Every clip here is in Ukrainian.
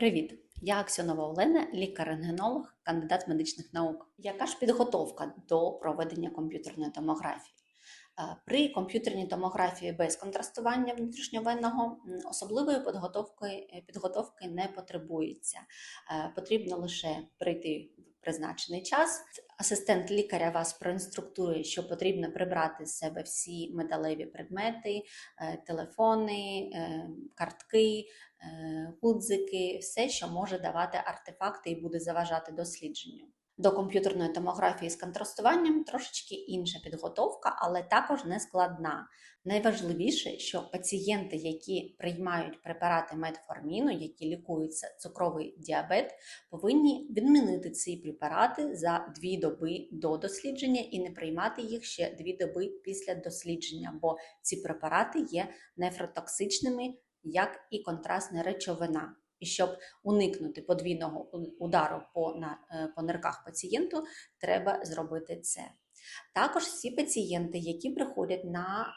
Привіт! Я Аксьонова Олена, лікар-рентгенолог, кандидат медичних наук. Яка ж підготовка до проведення комп'ютерної томографії? Е, При комп'ютерній томографії без контрастування внутрішньовенного особливої підготовки, е, підготовки не потребується. Е, Потрібно лише прийти в призначений час. Асистент лікаря вас проінструктує, що потрібно прибрати з себе всі металеві предмети, е, телефони, е, картки, е, гудзики, все, що може давати артефакти і буде заважати дослідженню. До комп'ютерної томографії з контрастуванням трошечки інша підготовка, але також не складна. Найважливіше, що пацієнти, які приймають препарати метформіну, які лікуються цукровий діабет, повинні відмінити ці препарати за дві доби до дослідження і не приймати їх ще дві доби після дослідження, бо ці препарати є нефротоксичними, як і контрастна речовина. І щоб уникнути подвійного удару по, на, е, по нирках пацієнту, треба зробити це. Також всі пацієнти, які приходять на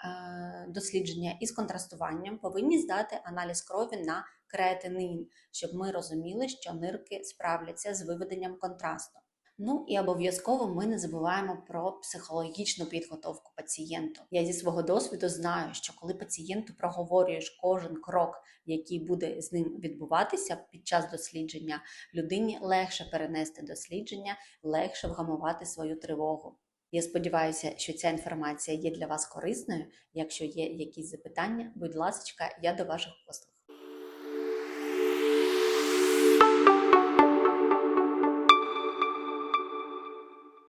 е, дослідження із контрастуванням, повинні здати аналіз крові на креатинин, щоб ми розуміли, що нирки справляться з виведенням контрасту. Ну і обов'язково ми не забуваємо про психологічну підготовку пацієнту. Я зі свого досвіду знаю, що коли пацієнту проговорюєш кожен крок, який буде з ним відбуватися під час дослідження, людині легше перенести дослідження, легше вгамувати свою тривогу. Я сподіваюся, що ця інформація є для вас корисною. Якщо є якісь запитання, будь ласка, я до ваших послуг.